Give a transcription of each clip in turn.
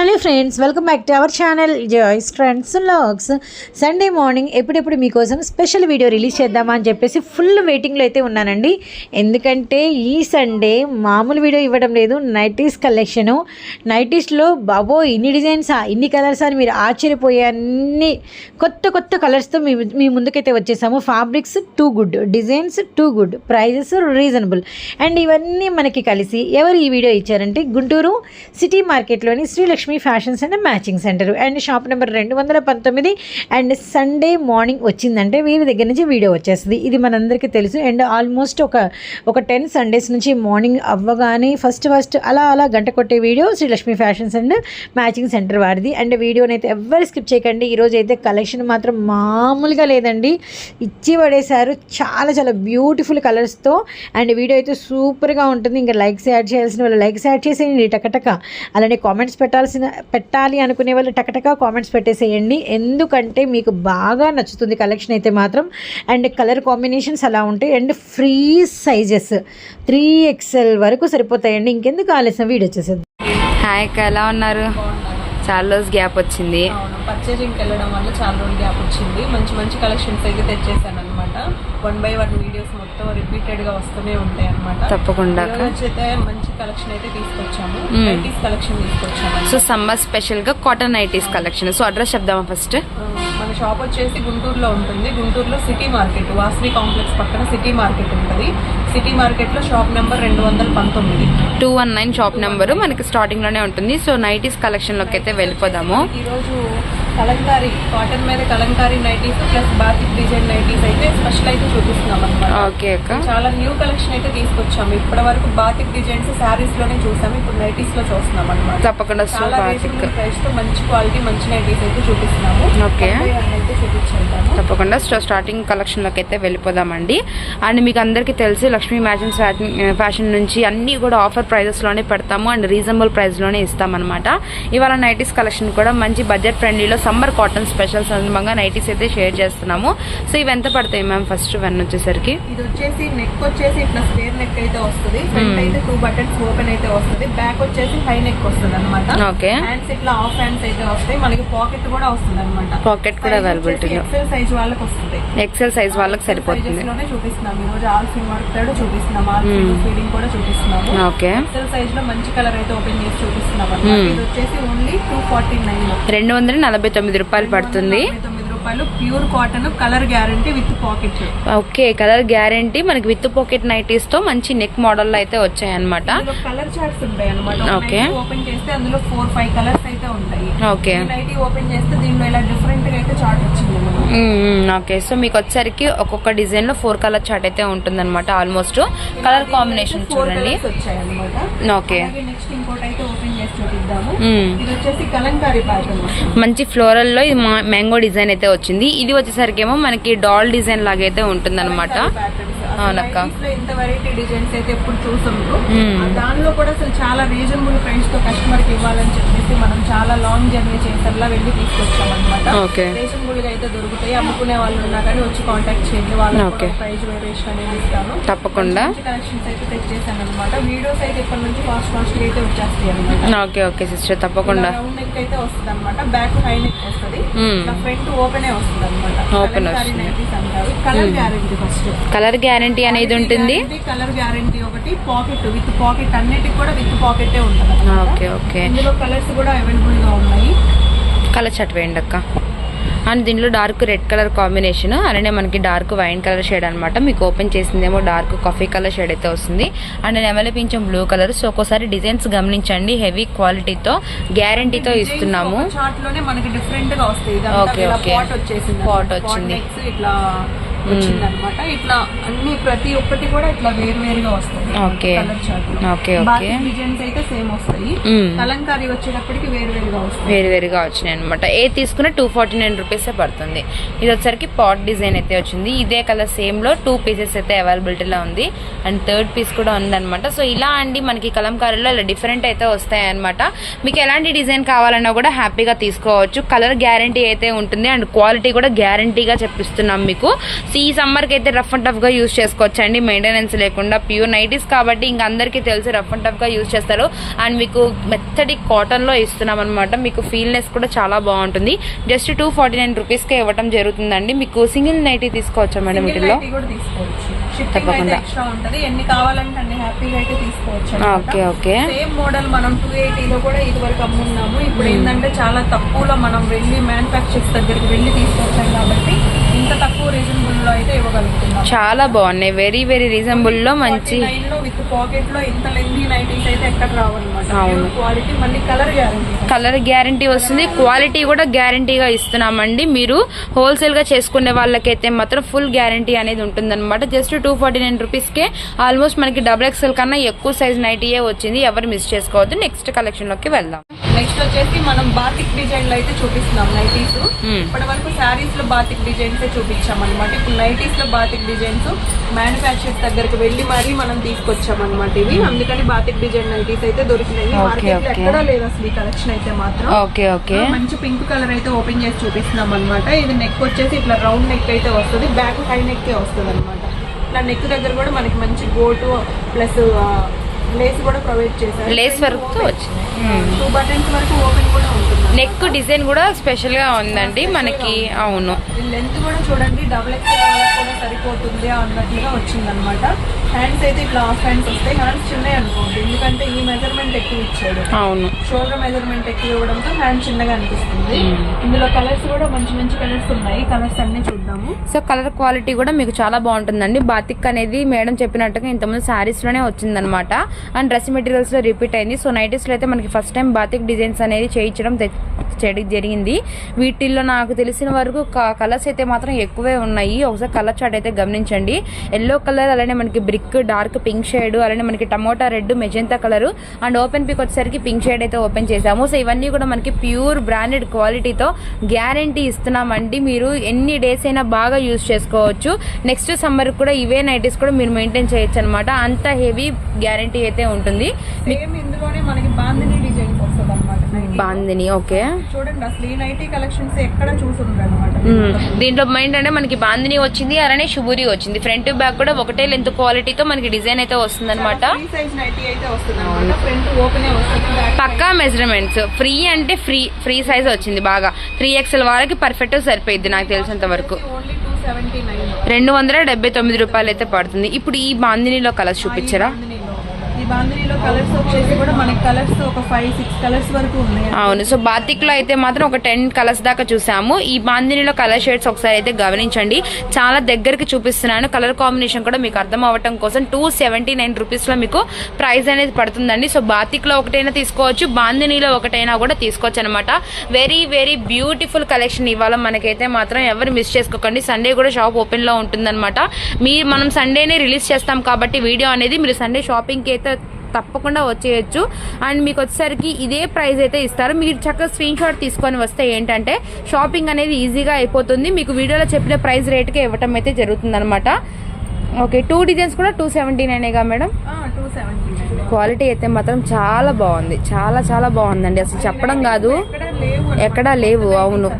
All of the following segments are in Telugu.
Hello friends welcome back to our channel Joy's friends vlogs Sunday morning ఎప్పుడెప్పుడు మీకోసం స్పెషల్ వీడియో రిలీజ్ చేద్దామా అని చెప్పేసి ఫుల్ వెయిటింగ్లో అయితే ఉన్నానండి. ఎందుకంటే ఈ సండే మామూలు వీడియో ఇవ్వడం లేదు నైటీస్ కలెక్షను. నైటీస్లో బాబో ఇన్ని డిజైన్స్ ఇన్ని కలర్స్ అని మీరు ఆశ్చర్యపోయే అన్ని కొత్త కొత్త కలర్స్తో మీ మీ ముందుకైతే వచ్చేసాము. Fabrics too good designs too good prices reasonable and ఇవన్నీ మనకి కలిసి ఎవరు ఈ వీడియో ఇచ్చారంటే Guntur city మార్కెట్లోని Srilakshmi fashions and matching centre. And shop number రెండు వందల పంతొమ్మిది. అండ్ సండే మార్నింగ్ వచ్చిందంటే వీరి దగ్గర నుంచి వీడియో వచ్చేస్తుంది. ఇది మనందరికీ తెలుసు. అండ్ ఆల్మోస్ట్ ఒక ఒక టెన్ సండేస్ నుంచి మార్నింగ్ అవ్వగానే ఫస్ట్ ఫస్ట్ అలా అలా గంట కొట్టే video Srilakshmi fashions and matching centre వారిది. అండ్ వీడియోని అయితే ఎవ్వరు స్కిప్ చేయకండి. ఈరోజు అయితే కలెక్షన్ మాత్రం మామూలుగా లేదండి. ఇచ్చి పడేశారు. చాలా చాలా బ్యూటిఫుల్ కలర్స్తో అండ్ వీడియో అయితే సూపర్గా ఉంటుంది. ఇంకా లైక్స్ యాడ్ చేయాల్సిన వాళ్ళు లైక్స్ యాడ్ చేసేయండి. టకటక. అలానే కామెంట్స్ పెట్టాల్సిన పెట్టాలి అనుకునే వాళ్ళు టకటక కామెంట్స్ పెట్టేసేయండి. ఎందుకంటే మీకు బాగా నచ్చుతుంది కలెక్షన్ అయితే మాత్రం. అండ్ కలర్ కాంబినేషన్స్ అలా ఉంటాయి. And free sizes three XL వరకు సరిపోతాయండి. ఇంకెందుకు ఆలస్యం? వీడియో వచ్చేసేది హాయ్ ఎలా ఉన్నారు? చాలా రోజు గ్యాప్ వచ్చింది. పర్చేజింగ్కి వెళ్ళడం వల్ల చాలా రోజులు గ్యాప్ వచ్చింది. మంచి మంచి కలెక్షన్స్ అయితే తెచ్చేసాను అనమాట వన్ బై వన్ వీడియోస్ మొత్తం రిపీటెడ్గా వస్తూనే ఉంటాయి అనమాట తప్పకుండా. అయితే మంచి కలెక్షన్ అయితే తీసుకొచ్చాము. నైటీస్ కలెక్షన్ తీసుకొచ్చాము. సో సమ్మర్ స్పెషల్గా cotton nighties collection so address చెప్దామా first మన షాప్ వచ్చేసి గుంటూరులో ఉంటుంది. గుంటూరులో సిటీ మార్కెట్ వాసవి కాంప్లెక్స్ పక్కన సిటీ మార్కెట్ ఉంటుంది. సిటీ మార్కెట్లో షాప్ నెంబర్ రెండు వందల పంతొమ్మిది. Two one nine shop number మనకి స్టార్టింగ్లోనే ఉంటుంది. సో నైటీస్ కలెక్షన్లోకి అయితే వెళ్ళిపోదాము. ఈ రోజు కలంకారీ కాటన్ మీద kalamkari nighties plus batik design nighties అయితే స్పెషల్ అయితే చూపిస్తున్నాం అనమాట ఓకే అక్క. చాలా న్యూ కలెక్షన్ అయితే తీసుకొచ్చాము. ఇప్పటి వరకు బాతిక్ డిజైన్స్ శారీస్లోనే చూసాము. ఇప్పుడు నైటీస్లో చూస్తున్నాం అనమాట తప్పకుండా చాలా ప్రైస్తో మంచి క్వాలిటీ మంచి నైటీస్ అయితే చూపిస్తున్నాము. చూపించుంటాము తప్పకుండా. స్టా- స్టార్టింగ్ కలెక్షన్లోకి అయితే వెళ్ళిపోదామండి. అండ్ మీకు అందరికీ తెలిసి లక్ష్మీ మ్యాచింగ్ ఫ్యాషన్ నుంచి అన్ని కూడా ఆఫర్ ప్రైజెస్లోనే పెడతాము అండ్ రీజనబుల్ ప్రైస్లోనే ఇస్తామన్నమాట. ఇవాళ నైటీస్ కలెక్షన్ కూడా మంచి బడ్జెట్ ఫ్రెండ్లీలో సమ్మర్ కాటన్ స్పెషల్ సందర్భంగా నైటీస్ అయితే షేర్ చేస్తున్నాము. సో ఇవి ఎంత పడతాయి మ్యామ్ ఫస్ట్ వన్ వచ్చేసరికి? ఇది వచ్చేసి నెక్ వచ్చేసి ఇట్లా స్క్వేర్ నెక్ అయితే వస్తుంది. Front Hmm. అయితే టూ బటన్స్ ఓపెన్ అయితే వస్తుంది. బ్యాక్ వచ్చేసి హై నెక్ వస్తుంది అనమాట ఓకే హ్యాండ్స్ ఇట్లా ఆఫ్ హ్యాండ్స్ అయితే వస్తాయి. మనకి పాకెట్ కూడా వస్తుంది అనమాట Pocket కూడా లో. ఎక్సెల్ సైజ్ వాళ్ళకి వస్తుంది. ఎక్సెల్ సైజ్ వాళ్ళకి సరిపోతుంది. చూపిస్తున్నాం. ఈ రోజు ఆల్ థర్డ్ చూపిస్తున్నాం. ఆల్ ఫీడింగ్ కూడా చూపిస్తున్నాము. ఓకే. ఎక్సెల్ సైజ్లో మంచి కలర్ అయితే ఓపెన్ చేసి చూపిస్తున్నాం. ఇది వచ్చేసి ఓన్లీ టూ ఫార్టీ నైన్ రెండు వందల నలభై తొమ్మిది రూపాయలు పడుతుంది. రూపాయలు pure cotton colour guarantee with pocket. Okay colour guarantee. మనకి విత్ పాకెట్ నైటీస్తో మంచి నెక్ మోడల్ అయితే వచ్చాయి అనమాట కలర్ చార్ట్స్ ఉంటాయి అనమాట Okay. ఓపెన్ చేస్తే అందులో ఫోర్ ఫైవ్ కలర్స్ అయితే ఉంటాయి. ఓకే. నైటీ ఓపెన్ చేస్తే దీనిలో ఇలా డిఫరెంట్గా అయితే చార్ట్ వచ్చింది. ఓకే. సో మీకు వచ్చేసరికి ఒక్కొక్క డిజైన్లో ఫోర్ కలర్ చార్ట్ అయితే ఉంటుంది అనమాట ఆల్మోస్ట్. కలర్ కాంబినేషన్ చూడండి. ఓకే. నెక్స్ట్ ఇంకోటి అయితే ఓపెన్ ఇది వచ్చేసి కలంకారీ ప్యాటర్న్ మంచి ఫ్లోరల్లో ఇది మ్యాంగో డిజైన్ అయితే వచ్చింది. ఇది వచ్చేసరికి ఏమో మనకి డాల్ డిజైన్ లాగా అయితే ఉంటుంది అనమాట అవునక్క. ఇంత వెరైటీ డిజైన్స్ అయితే ఎప్పుడు చూసాము దానిలో కూడా అసలు చాలా రీజనబుల్ ప్రైస్తో కస్టమర్కి ఇవ్వాలని చెప్పేసి మనం చాలా లాంగ్ జర్నీ చేసేలా వెళ్ళి తీసుకొచ్చాం అనమాట ఓకే. రీజనబుల్గా అయితే దొరుకుతాయి అమ్ముకునే వాళ్ళు ఉన్నా కానీ వచ్చి కాంటాక్ట్ చేయండి వాళ్ళకి ఓకే. ప్రైస్ వేరియేషన్ అనేది ఇస్తాను. తప్పకుండా. కలెక్షన్స్ అయితే తెచ్చేసాను అనమాట వీడియోస్ అయితే ఇప్పటి నుంచి ఫాస్ట్ ఫాస్ట్ అయితే వచ్చేస్తాయి అనమాట ఓకే ఓకే సిస్టర్ తప్పకుండా. రౌండ్ నెక్ అయితే వస్తుంది. అనమాట బ్యాక్ హై నెక్ వస్తుంది. ఫ్రంట్ ఓపెన్ వస్తుంది. అనమాట. అంటారు. Colour guarantee first colour guarantee అనేది ఉంటుంది. కలర్ గ్యారంటీ ఒకటి పాకెట్ విత్ పాకెట్ అన్నిటికి కూడా విత్ పాకెటే ఉంటుంది. Okay okay. ఇందులో కలర్స్ కూడా ఉన్నాయి. కలర్ షర్ట్ వేయండి అక్క. అండ్ దీనిలో డార్క్ రెడ్ కలర్ కాంబినేషన్ అలానే మనకి డార్క్ వైన్ కలర్ షేడ్ అనమాట మీకు ఓపెన్ చేసిందేమో డార్క్ కాఫీ కలర్ షేడ్ అయితే వస్తుంది. అండ్ నెమలి పింఛం బ్లూ కలర్. సో ఒక్కోసారి డిజైన్స్ గమనించండి. హెవీ క్వాలిటీతో గ్యారంటీతో ఇస్తున్నాము. Okay, okay. పాట్. వచ్చింది. Necks ఇట్లా వచ్చింది అనమాట ఇట్లా అన్ని ప్రతి ఒక్కటి కూడా ఇట్లా వేరు వేరుగా వస్తుంది. Colour chart. డిజైన్స్ అయితే సేమ్ వస్తాయి. కలంకారీ వచ్చేటప్పటికి వేరు వేరుగా వస్తాయి. వేరు వేరుగా వచ్చినాయి అనమాట ఏ తీసుకున్న టూ ఫార్టీ నైన్ రూపీసే పడుతుంది. ఇది వచ్చరికి పాట్ డిజైన్ అయితే వచ్చింది. ఇదే కలర్ సేమ్లో టూ పీసెస్ అయితే అవైలబిలిటీలో ఉంది. అండ్ థర్డ్ పీస్ కూడా ఉందన్నమాట. సో ఇలా అండి మనకి కలంకారీలో ఇలా డిఫరెంట్ అయితే వస్తాయి అనమాట మీకు ఎలాంటి డిజైన్ కావాలన్నా కూడా హ్యాపీగా తీసుకోవచ్చు. కలర్ గ్యారంటీ అయితే ఉంటుంది. అండ్ క్వాలిటీ కూడా గ్యారంటీగా చెప్పిస్తున్నాం మీకు. ఈ సమ్మర్కి అయితే రఫ్ అండ్ టఫ్గా యూస్ చేసుకోవచ్చు అండి మెయింటెనెన్స్ లేకుండా ప్యూర్ నైటీస్ కాబట్టి ఇంకా అందరికీ తెలుసు రఫ్ అండ్ టఫ్గా యూస్ చేస్తారు. అండ్ మీకు మెత్తటి కాటన్లో ఇస్తున్నాం అనమాట మీకు ఫీల్నెస్ కూడా చాలా బాగుంటుంది. జస్ట్ టూ ఫార్టీ నైన్ రూపీస్కే ఇవ్వడం జరుగుతుందండి. మీకు సింగిల్ నైటీ తీసుకోవచ్చా మేడం వీటిలో తీసుకోవచ్చు. తప్పకుండా. ఎన్ని కావాలంటే అన్ని హ్యాపీగా అయితే తీసుకోవచ్చు ఓకే ఓకే. సేమ్ మోడల్ మనం టూ లో కూడా ఇది వరకు అమ్మున్నాము. ఇప్పుడు ఏంటంటే చాలా తక్కువలో మనం వెళ్ళి మ్యానుఫ్యాక్చర్స్ దగ్గరికి వెళ్ళి తీసుకొచ్చాం కాబట్టి ఇంత తక్కువ రీజనబుల్లో అయితే ఇవ్వగలుగుతున్నాం. చాలా బాగున్నాయి. వెరీ వెరీ రీజనబుల్లో మంచి లో విత్ పాకెట్లో ఇంత లెంగ్తీ నైటీస్ అయితే ఎక్కడ రావన్నమాట. అవును. క్వాలిటీ మళ్ళీ కలర్ గ్యారంటీ కలర్ గ్యారంటీ వస్తుంది. క్వాలిటీ కూడా గ్యారంటీగా ఇస్తున్నామండి. మీరు హోల్సేల్గా చేసుకునే వాళ్ళకైతే మాత్రం ఫుల్ గ్యారంటీ అనేది ఉంటుందన్నమాట. జస్ట్ టూ ఫార్టీ నైన్ రూపీస్కే ఆల్మోస్ట్ మనకి డబుల్ ఎక్స్ఎల్ కన్నా ఎక్కువ సైజ్ నైటీయే వచ్చింది. ఎవరు మిస్ చేసుకోవద్దు. నెక్స్ట్ కలెక్షన్లోకి వెళ్దాం. నెక్స్ట్ వచ్చేసి మనం బాతిక్ డిజైన్లో అయితే చూపిస్తున్నాం నైటీస్. Hmm. ఇప్పటి వరకు శారీస్లో బాతిక్ డిజైన్స్ చూపించాం అనమాట ఇప్పుడు నైటీస్లో బాతిక్ డిజైన్స్ మ్యానుఫ్యాక్చర్స్ దగ్గరకు వెళ్ళి మరీ మనం తీసుకొచ్చాం అనమాట ఇవి. అందుకని బాతిక్ డిజైన్ నైటీస్ అయితే దొరికినాయి. మార్కెట్లో. ఎక్కడా లేదు అసలు ఈ కలెక్షన్ అయితే మాత్రం. ఓకే ఓకే మంచి పింక్ కలర్ అయితే ఓపెన్ చేసి చూపిస్తున్నాం అనమాట ఇది నెక్ వచ్చేసి ఇట్లా రౌండ్ నెక్ అయితే వస్తుంది. బ్యాక్ హై నెక్ వస్తుంది అనమాట ఇట్లా నెక్ దగ్గర కూడా మనకి మంచి గోటు ప్లస్ లేస్ కూడా ప్రొవైడ్ చేశారు. లేస్ వర్క్తో వచ్చింది Hmm. టూ బటన్స్ వరకు ఓపెన్ కూడా ఉంటుంది నెక్ డిజైన్ కూడా స్పెషల్గా ఉందండి మనకి. అవును. లెంత్ కూడా చూడండి డబుల్ కూడా సరిపోతుంది అన్నట్లుగా వచ్చిందనమాట హ్యాండ్స్ అయితే ఇట్లా హాఫ్ హ్యాండ్స్ వస్తాయి. హ్యాండ్స్ చిన్నవి అనుకోండి. ఎందుకంటే ఈ మెజర్మెంట్ ఎక్కువ ఇచ్చాడు. అవును. షోల్డర్ మెజర్మెంట్ ఎక్కువ ఇవ్వడంతో హ్యాండ్ చిన్నగా అనిపిస్తుంది. ఇందులో కలర్స్ కూడా మంచి మంచి కలర్స్ ఉన్నాయి. కలర్స్ అన్ని చూద్దాము సో కలర్ క్వాలిటీ కూడా మీకు చాలా బాగుంటుందండి. బాతిక్ అనేది మేడం చెప్పినట్టుగా ఇంతకుముందు శారీస్లోనే వచ్చిందనమాట. అండ్ డ్రెస్ మెటీరియల్స్లో రిపీట్ అయింది. సో నైటీస్లో అయితే మనకి ఫస్ట్ టైం బాతిక్ డిజైన్స్ అనేది చేయించడం చేయడం జరిగింది. వీటిల్లో నాకు తెలిసిన వరకు కలర్స్ అయితే మాత్రం ఎక్కువే ఉన్నాయి. ఒకసారి కలర్ చార్ట్ అయితే గమనించండి. ఎల్లో కలర్ అలానే మనకి బ్రిక్ డార్క్ పింక్ షేడ్ అలానే మనకి tomato red magenta colour and open pick వచ్చేసరికి పింక్ షేడ్ అయితే ఓపెన్ చేసాము సో ఇవన్నీ కూడా మనకి ప్యూర్ బ్రాండెడ్ క్వాలిటీతో గ్యారంటీ ఇస్తున్నామండి. మీరు ఎన్ని డేస్ అయినా బాగా యూజ్ చేసుకోవచ్చు. నెక్స్ట్ సమ్మర్ కూడా ఇవే నైటీస్ కూడా మీరు మెయింటైన్ చేయొచ్చు అనమాట అంత హెవీ గ్యారంటీ అయితే ఉంటుంది. సేమ్ ఇందులోనే మనకి బాందిని డిజైన్ వస్తుంది అనమాట బాందిని ఓకే. చూడండి అసలు ఈ నైటీ కలెక్షన్స్ ఎక్కడ చూసుండ్రు అనమాట దీంట్లో ఏంటంటే మనకి బాందిని వచ్చింది అలానే శుభూరి వచ్చింది. ఫ్రంట్ బ్యాక్ కూడా ఒకటే లెంత్ క్వాలిటీతో మనకి డిజైన్ అయితే వస్తుంది అనమాట పక్కా మెజర్మెంట్స్ ఫ్రీ అంటే ఫ్రీ ఫ్రీ సైజ్ వచ్చింది బాగా. త్రీ ఎక్స్ఎల్ వాళ్ళకి పర్ఫెక్ట్ సరిపోయింది నాకు తెలిసినంత వరకు ఓన్లీ టూ సెవెంటీ నైన్ రెండు వందల డెబ్బై తొమ్మిది రూపాయలు అయితే పడుతుంది. ఇప్పుడు ఈ బాందినిలో కలర్స్ చూపించరా? బాందినీలో కలర్స్ వచ్చేసి కూడా మనకి కలర్స్ ఒక ఫైవ్ సిక్స్ కలర్స్ వరకు ఉన్నాయి. అవును. సో బాతిక్లో అయితే మాత్రం ఒక టెన్ కలర్స్ దాకా చూసాము. ఈ బాందినిలో కలర్ షేడ్స్ ఒకసారి అయితే గమనించండి. చాలా దగ్గరికి చూపిస్తున్నాను. కలర్ కాంబినేషన్ కూడా మీకు అర్థం అవ్వటం కోసం టూ సెవెంటీ నైన్ రూపీస్లో మీకు ప్రైస్ అనేది పడుతుందండి. సో బాతిక్లో ఒకటైనా తీసుకోవచ్చు. బాందినిలో ఒకటైనా కూడా తీసుకోవచ్చు అనమాట వెరీ వెరీ బ్యూటిఫుల్ కలెక్షన్ ఇవాళ మనకైతే మాత్రం ఎవరు మిస్ చేసుకోకండి. సండే కూడా షాప్ ఓపెన్లో ఉంటుందన్నమాట. మీ మనం సండేనే రిలీజ్ చేస్తాం కాబట్టి వీడియో అనేది మీరు సండే షాపింగ్కి అయితే తప్పకుండా వచ్చేయచ్చు. అండ్ మీకు వచ్చేసరికి ఇదే ప్రైస్ అయితే ఇస్తారు. మీరు చక్కగా స్క్రీన్ షాట్ తీసుకొని వస్తే ఏంటంటే షాపింగ్ అనేది ఈజీగా అయిపోతుంది. మీకు వీడియోలో చెప్పిన ప్రైస్ రేట్కే ఇవ్వటం అయితే జరుగుతుంది అనమాట ఓకే టూ డిజైన్స్ కూడా టూ సెవెంటీ నైనేగా మేడం? క్వాలిటీ అయితే మాత్రం చాలా బాగుంది. చాలా చాలా బాగుందండి. అసలు చెప్పడం కాదు. ఎక్కడ లేవు అవును.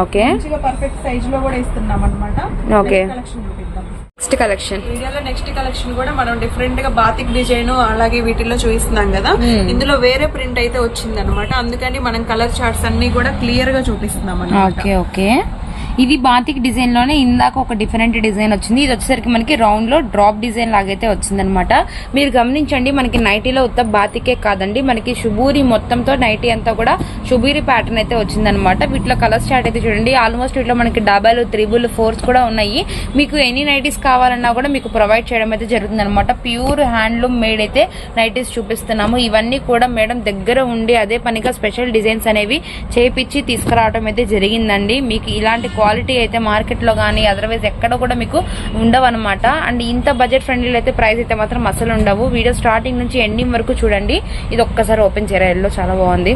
చేసుకోవచ్చు ఓకే. నెక్స్ట్ కలెక్షన్ వీడియోలో నెక్స్ట్ కలెక్షన్ కూడా మనం డిఫరెంట్గా బాతిక్ డిజైన్ అలాగే వీటిల్లో చూపిస్తున్నాం కదా. ఇందులో వేరే ప్రింట్ అయితే వచ్చింది అనమాట అందుకని మనం కలర్ చార్ట్స్ అన్ని కూడా క్లియర్గా చూపిస్తున్నాం ఓకే ఓకే ఇది బాతిక్ డిజైన్లోనే ఇందాక ఒక డిఫరెంట్ డిజైన్ వచ్చింది. ఇది వచ్చేసరికి మనకి రౌండ్లో డ్రాప్ డిజైన్ లాగైతే వచ్చిందనమాట మీరు గమనించండి మనకి నైటీలో ఉత్త బాతికే కాదండి. మనకి శుభూరి మొత్తంతో నైటీ అంతా కూడా శుభూరి ప్యాటర్న్ అయితే వచ్చిందనమాట వీటిలో కలర్ స్టార్ట్ అయితే చూడండి. ఆల్మోస్ట్ వీటిలో మనకి డబల్ త్రిబుల్ ఫోర్స్ కూడా ఉన్నాయి. మీకు ఎనీ నైటీస్ కావాలన్నా కూడా మీకు ప్రొవైడ్ చేయడం అయితే జరుగుతుంది అనమాట ప్యూర్ హ్యాండ్లూమ్ మేడ్ అయితే నైటీస్ చూపిస్తున్నాము. ఇవన్నీ కూడా మేడం దగ్గర ఉండి అదే పనిగా స్పెషల్ డిజైన్స్ అనేవి చేపించి తీసుకురావడం అయితే జరిగిందండి. మీకు ఇలాంటి క్వాలిటీ క్వాలిటీ అయితే మార్కెట్లో కానీ అదర్వైజ్ ఎక్కడ కూడా మీకు ఉండవు అనమాట అండ్ ఇంత బడ్జెట్ ఫ్రెండ్లీ అయితే ప్రైస్ అయితే మాత్రం అసలు ఉండవు. వీడియో స్టార్టింగ్ నుంచి ఎండింగ్ వరకు చూడండి. ఇది ఒక్కసారి ఓపెన్ చేయరా ఎల్లో చాలా బాగుంది.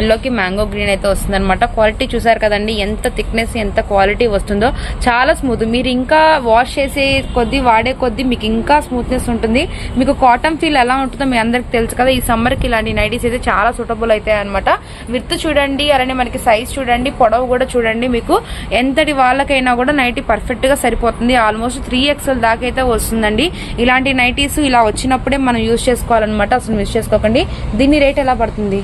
ఎల్లోకి మ్యాంగో గ్రీన్ అయితే వస్తుందన్నమాట. క్వాలిటీ చూసారు కదండి ఎంత థిక్నెస్ ఎంత క్వాలిటీ వస్తుందో. చాలా స్మూత్ మీరు ఇంకా వాష్ చేసే కొద్దీ వాడే కొద్దీ మీకు ఇంకా స్మూత్నెస్ ఉంటుంది. మీకు కాటన్ ఫీల్ ఎలా ఉంటుందో మీ అందరికి తెలుసు కదా. ఈ సమ్మర్కి ఇలాంటి నైటీస్ అయితే చాలా సూటబుల్ అవుతాయి అనమాట విత్ చూడండి అలానే మనకి సైజ్ చూడండి పొడవు కూడా చూడండి. మీకు ఎంత ఎంతటి వాళ్ళకైనా కూడా నైటీ పర్ఫెక్ట్గా సరిపోతుంది. ఆల్మోస్ట్ త్రీ ఎక్స్ఎల్ దాకా అయితే వస్తుందండి. ఇలాంటి నైటీస్ ఇలా వచ్చినప్పుడే మనం యూజ్ చేసుకోవాలన్నమాట. అసలు మిస్ చేసుకోకండి. దీని రేట్ ఎలా పడుతుంది?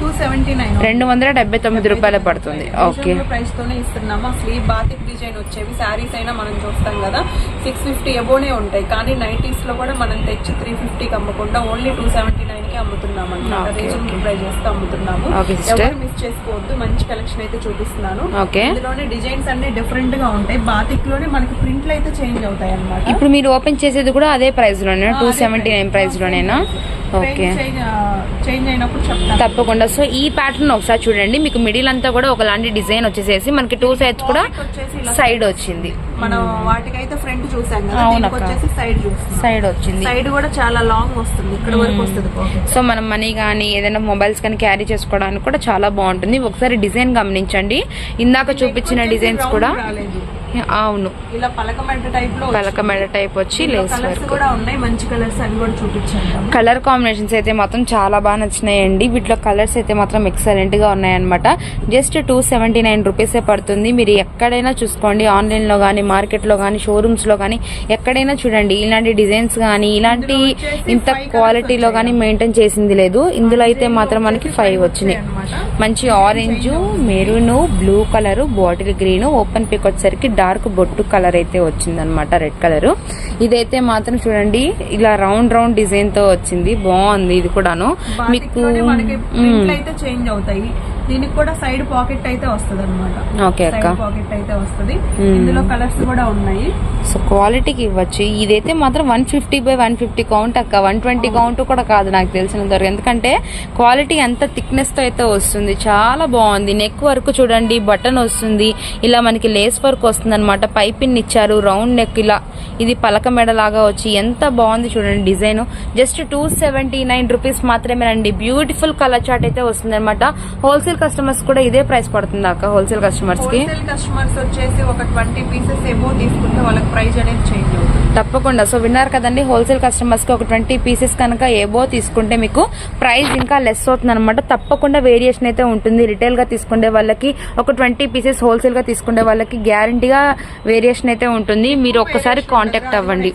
టూ సెవెంటీ నైన్ రెండు వందల డెబ్బై తొమ్మిది రూపాయలు పడుతుంది. ఓకే ప్రైస్ తోనే ఇస్తున్నాము. అసలు ఈ బాతిక్ డిజైన్ వచ్చేవి శారీస్ అయినా మనం చూస్తాం కదా. సిక్స్ ఫిఫ్టీ ఎబోనే ఉంటాయి. కానీ నైటీస్లో కూడా మనం తెచ్చి త్రీ ఫిఫ్టీకి అమ్మకుండా ఓన్లీ టూ సెవెంటీ నైన్కి అమ్ముతున్నాం అనమాట Okay, రీజనబుల్ ప్రైజెస్తో అమ్ముతున్నాము. ఎవరు మిస్ చేసుకోవద్దు. మంచి కలెక్షన్ అయితే చూపిస్తున్నాను. ఇందులోనే డిజైన్స్ అన్ని డిఫరెంట్గా ఉంటాయి. బాతిక్లోనే మనకి ప్రింట్లు అయితే చేంజ్ అవుతాయి అనమాట ఇప్పుడు మీరు ఓపెన్ చేసేది కూడా అదే ప్రైస్ లోనేనా? టూ సెవెంటీ నైన్ ప్రైస్ లోనేనా? ఓకే చేంజ్ అయినప్పుడు తప్పకుండా సో ఈ ప్యాటర్న్ ఒకసారి చూడండి. మీకు మిడిల్ అంతా కూడా ఒకలాంటి డిజైన్ వచ్చేసేసి మనకి టూ సైడ్స్ కూడా సైడ్ వచ్చింది. మనం వాటికైతే ఫ్రంట్ చూసాం వచ్చేసి సైడ్ సైడ్ వచ్చింది. సైడ్ కూడా చాలా లాంగ్ వస్తుంది. ఇక్కడ వరకు వస్తుంది pocket. సో మనం మనీ కానీ ఏదైనా మొబైల్స్ కానీ క్యారీ చేసుకోవడానికి కూడా చాలా బాగుంటుంది. ఒకసారి డిజైన్ గమనించండి. ఇందాక చూపించిన డిజైన్స్ కూడా. అవును. ఇలా పలక మెడ టైప్లో టైప్ వచ్చి లేస్ వర్క్. కూడా ఉన్నాయి మంచి కలర్స్ అవి కూడా చూపించాను కలర్ కాంబినేషన్స్ అయితే మాత్రం చాలా బాగా నచ్చినాయండి. వీటిలో కలర్స్ అయితే మాత్రం ఎక్సలెంట్గా ఉన్నాయన్నమాట. జస్ట్ టూ సెవెంటీ నైన్ రూపీసే పడుతుంది. మీరు ఎక్కడైనా చూసుకోండి. ఆన్లైన్లో కానీ మార్కెట్లో కానీ షోరూమ్స్లో కానీ ఎక్కడైనా చూడండి. ఇలాంటి డిజైన్స్ కానీ ఇలాంటి ఇంత క్వాలిటీలో కానీ మెయింటైన్ చేసింది లేదు. ఇందులో అయితే మాత్రం మనకి ఫైవ్ వచ్చినాయి. మంచి orange maroon blue colour bottle green open pick వచ్చేసరికి డార్క్ బొట్టు కలర్ అయితే వచ్చిందనమాట రెడ్ కలర్. ఇదైతే మాత్రం చూడండి ఇలా రౌండ్ రౌండ్ డిజైన్తో వచ్చింది. బాగుంది ఇది కూడాను. మీకు చేంజ్ అవుతాయి. దీనికి కూడా సైడ్ పాకెట్ అయితే వస్తుంది అనమాట ఓకే అక్క. పాకెట్ అయితే వస్తుంది. ఇందులో కలర్స్ కూడా ఉన్నాయి. సో క్వాలిటీకి ఇవ్వచ్చు. ఇదైతే మాత్రం one fifty by one fifty count అక్క. వన్ ట్వంటీ కౌంట్ కూడా కాదు నాకు తెలిసినంత వరకు. ఎందుకంటే క్వాలిటీ అంత థిక్నెస్తో అయితే వస్తుంది. చాలా బాగుంది. నెక్ వరకు చూడండి బటన్ వస్తుంది. ఇలా మనకి లేస్ వర్క్ వస్తుంది అనమాట పైపిన్ ఇచ్చారు రౌండ్ నెక్ ఇలా. ఇది పలక మెడ లాగా వచ్చి ఎంత బాగుంది చూడండి design. Just two seventy nine rupees మాత్రమేనండి. బ్యూటిఫుల్ కలర్ చార్ట్ అయితే వస్తుంది అనమాట హోల్సేల్ కస్టమర్స్ కూడా ఇదే ప్రైస్ పడుతుంది అక్క హోల్సేల్ కస్టమర్స్కి. హోల్సేల్ కస్టమర్స్ వచ్చేసి ఒక ట్వంటీ పీసెస్ ఏమో తీసుకుంటే వాళ్ళకి ప్రైస్ అనేది చేంజ్ అవుతుంది. తప్పకుండా. సో విన్నారు కదండి హోల్సేల్ కస్టమర్స్కి ఒక ట్వంటీ పీసెస్ కనుక ఏబో తీసుకుంటే మీకు ప్రైస్ ఇంకా లెస్ అవుతుంది అనమాట తప్పకుండా వేరియేషన్ అయితే ఉంటుంది. రిటైల్గా తీసుకునే వాళ్ళకి ఒక ట్వంటీ పీసెస్ హోల్సేల్గా తీసుకునే వాళ్ళకి గ్యారంటీగా వేరియేషన్ అయితే ఉంటుంది. మీరు ఒక్కసారి కాంటాక్ట్ అవ్వండి.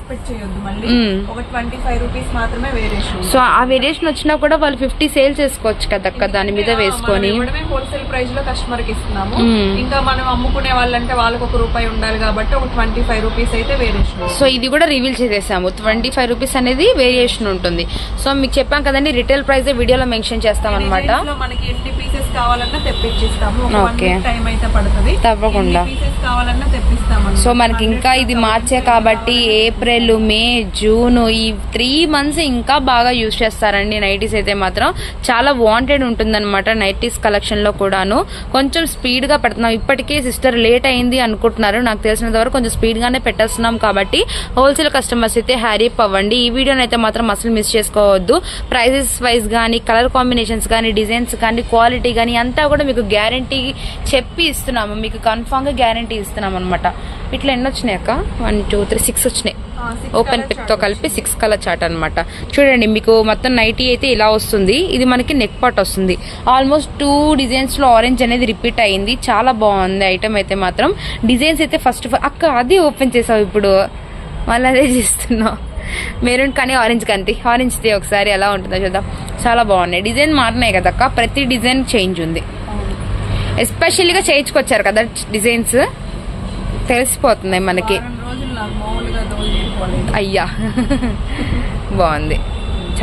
సో ఆ వేరియేషన్ వచ్చినా కూడా వాళ్ళు ఫిఫ్టీ సేల్ చేసుకోవచ్చు కదక్క దాని మీద వేసుకొని. హోల్సేల్ ప్రైస్లో కస్టమర్కి ఇస్తున్నాము. మ్మ్. ఇంకా మనం అమ్ముకునే వాళ్ళంటే వాళ్ళకి ఒక రూపాయి ఉండాలి కాబట్టి ఒక ట్వంటీ ఫైవ్ రూపీస్ అయితే వేరియేషన్ సో ఇది కూడా రివీల్ చేసేసాము. ట్వంటీ ఫైవ్ రూపీస్ అనేది వేరియేషన్ ఉంటుంది. సో మీకు చెప్పాం కదండి రిటైల్ ప్రైస్ వీడియోలో మెన్షన్ చేస్తాం అనమాట మనకి ఎన్ని పీసెస్ కావాలన్నా తెప్పించిస్తాము. టైం అయితే పడుతుంది. తప్పకుండా. కావాలన్నా తెప్పిస్తాము సో మనకి ఇంకా ఇది మార్చే కాబట్టి ఏప్రిల్ మే జూన్ ఈ త్రీ మంత్స్ ఇంకా బాగా యూజ్ చేస్తారండి. నైటీస్ అయితే మాత్రం చాలా వాంటెడ్ ఉంటుందన్నమాట నైటీస్ కలెక్షన్లో కూడాను. కొంచెం స్పీడ్గా పెడుతున్నాం. ఇప్పటికే సిస్టర్ లేట్ అయింది అనుకుంటున్నారు. నాకు తెలిసినంత వరకు కొంచెం స్పీడ్ గానే పెట్టేస్తున్నాం కాబట్టి హోల్సేల్ కస్టమర్స్ అయితే హ్యారీ అవ్వండి ఈ వీడియోని అయితే మాత్రం అసలు మిస్ చేసుకోవద్దు. ప్రైజెస్ వైజ్ కానీ కలర్ కాంబినేషన్స్ కానీ డిజైన్స్ కానీ క్వాలిటీ కానీ అంతా కూడా మీకు గ్యారంటీ చెప్పి ఇస్తున్నాము. మీకు కన్ఫామ్గా గ్యారంటీ ఇస్తున్నాం అనమాట ఇట్లా ఎన్ని వచ్చినాయి అక్క? వన్ టూ త్రీ సిక్స్ వచ్చినాయి. ఓపెన్ పిక్తో కలిపి సిక్స్ కలర్ చాట్ అన్నమాట. చూడండి మీకు మొత్తం నైటీ అయితే ఇలా వస్తుంది. ఇది మనకి నెక్ పార్ట్ వస్తుంది. ఆల్మోస్ట్ టూ డిజైన్స్లో ఆరెంజ్ అనేది రిపీట్ అయింది. చాలా బాగుంది ఐటమ్ అయితే మాత్రం. డిజైన్స్ అయితే ఫస్ట్ అక్క అది ఓపెన్ చేసావు ఇప్పుడు. మళ్ళీ అదే చేస్తున్నావు మెరూన్ కానీ ఆరెంజ్ కంతి ఆరెంజ్ ది ఒకసారి ఎలా ఉంటుందో చూద్దాం. చాలా బాగున్నాయి. డిజైన్ మారినాయి కదా అక్క. ప్రతి డిజైన్ చేంజ్ ఉంది. ఎస్పెషల్గా చేయించుకొచ్చారు కదా డిజైన్స్. తెలిసిపోతున్నాయి మనకి. అయ్యా. బాగుంది.